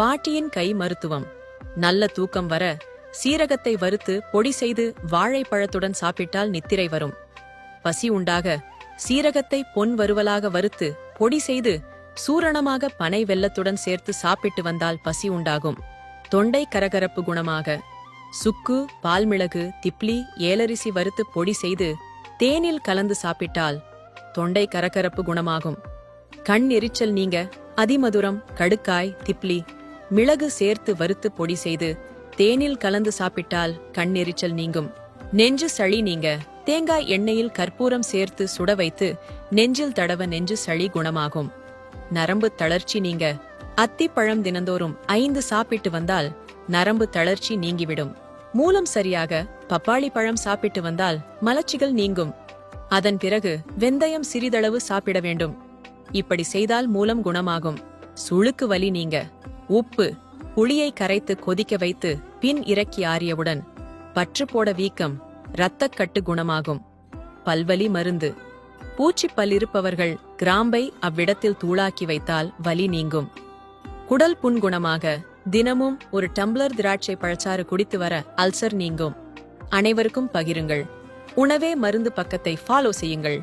பாட்டியின் கை மருத்துவம். நல்ல தூக்கம் வர சீரகத்தை வறுத்து பொடி செய்து வாழைப்பழத்துடன் சாப்பிட்டால் நித்திரை வரும். பசி உண்டாக சீரகத்தை பொன் வறுவலாக வறுத்து பொடி செய்து சூரணமாக பனை வெள்ளத்துடன் சேர்த்து சாப்பிட்டு வந்தால் பசி உண்டாகும். தொண்டை கரகரப்பு குணமாக. சுக்கு பால்மிளகு திப்லி ஏலரிசி வறுத்து பொடி செய்து தேனில் கலந்து சாப்பிட்டால் தொண்டை கரகரப்பு குணமாகும். கண் எரிச்சல் நீங்க அதிமதுரம் கடுக்காய் திப்லி மிளகு சேர்த்து வறுத்து பொடி செய்து தேனில் கலந்து சாப்பிட்டால் கண்ணெரிச்சல் நீங்கும். நெஞ்சு சளி நீங்க. தேங்காய் எண்ணெயில் கற்பூரம் சேர்த்து சுட வைத்து நெஞ்சில் தடவ நெஞ்சு சளி குணமாகும். நரம்பு தளர்ச்சி நீங்க. அத்திப்பழம் தினந்தோறும் ஐந்து சாப்பிட்டு வந்தால் நரம்பு தளர்ச்சி நீங்கிவிடும். மூலம் சரியாக பப்பாளி பழம் சாப்பிட்டு வந்தால் மலச்சிகள் நீங்கும். அதன் பிறகு வெந்தயம் சிறிதளவு சாப்பிட வேண்டும். இப்படி செய்தால் மூலம் குணமாகும். சுளுக்கு வலி நீங்க. உப்பு புளியை கரைத்து கொதிக்க வைத்து பின் இறக்கி ஆறியவுடன் பற்று போட வீக்கம் இரத்தக்கட்டு குணமாகும். பல்வலி மருந்து. பூச்சிப்பல் இருப்பவர்கள் கிராம்பை அவ்விடத்தில் தூளாக்கி வைத்தால் வலி நீங்கும். குடல் புண்குணமாக தினமும் ஒரு டம்ளர் திராட்சை பழச்சாறு குடித்து வர அல்சர் நீங்கும். அனைவருக்கும் பகிருங்கள். உணவே மருந்து பக்கத்தை ஃபாலோ செய்யுங்கள்.